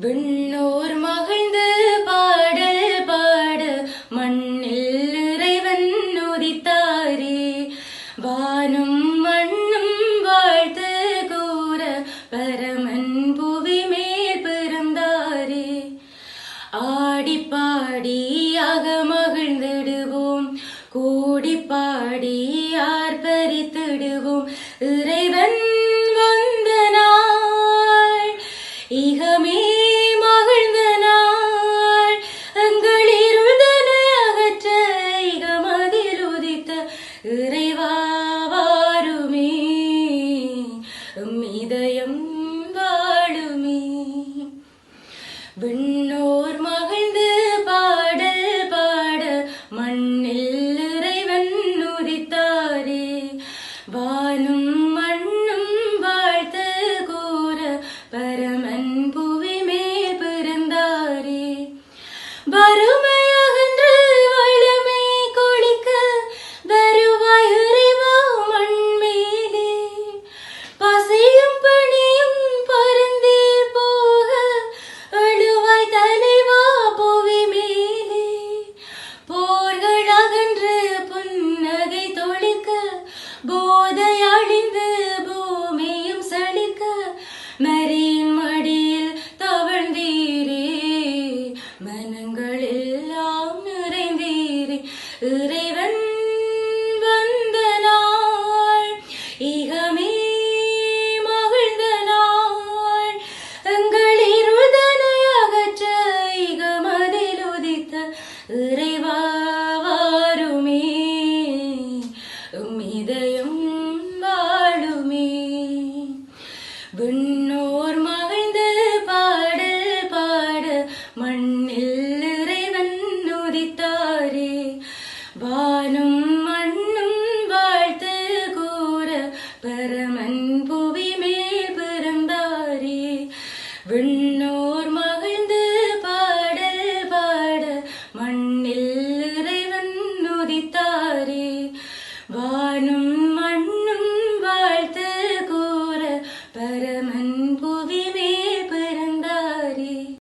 விண்ணோர் மகிழ்ந்து பாடல் பாட மண்ணில் இறைவன் உதித்தாரே. வானம் மண்ணும் வாழ்த்து கூற பரமன் புவி மேல் பிறந்தாரே. ஆடிப்பாடி அக மகிழ்ந்திடுவோம். கூடிப்பாடி ஆர்ப்பரித்திடுவோம். இறைவன் இறைவா இறைவன் வந்த நாள் இகமே மகிழ்ந்த நாள் எங்கள் இருதனை அகற்ற இகமதில் உதித்த இறைவாருமே இதயம் வாழுமே விண்ணோர் மா म्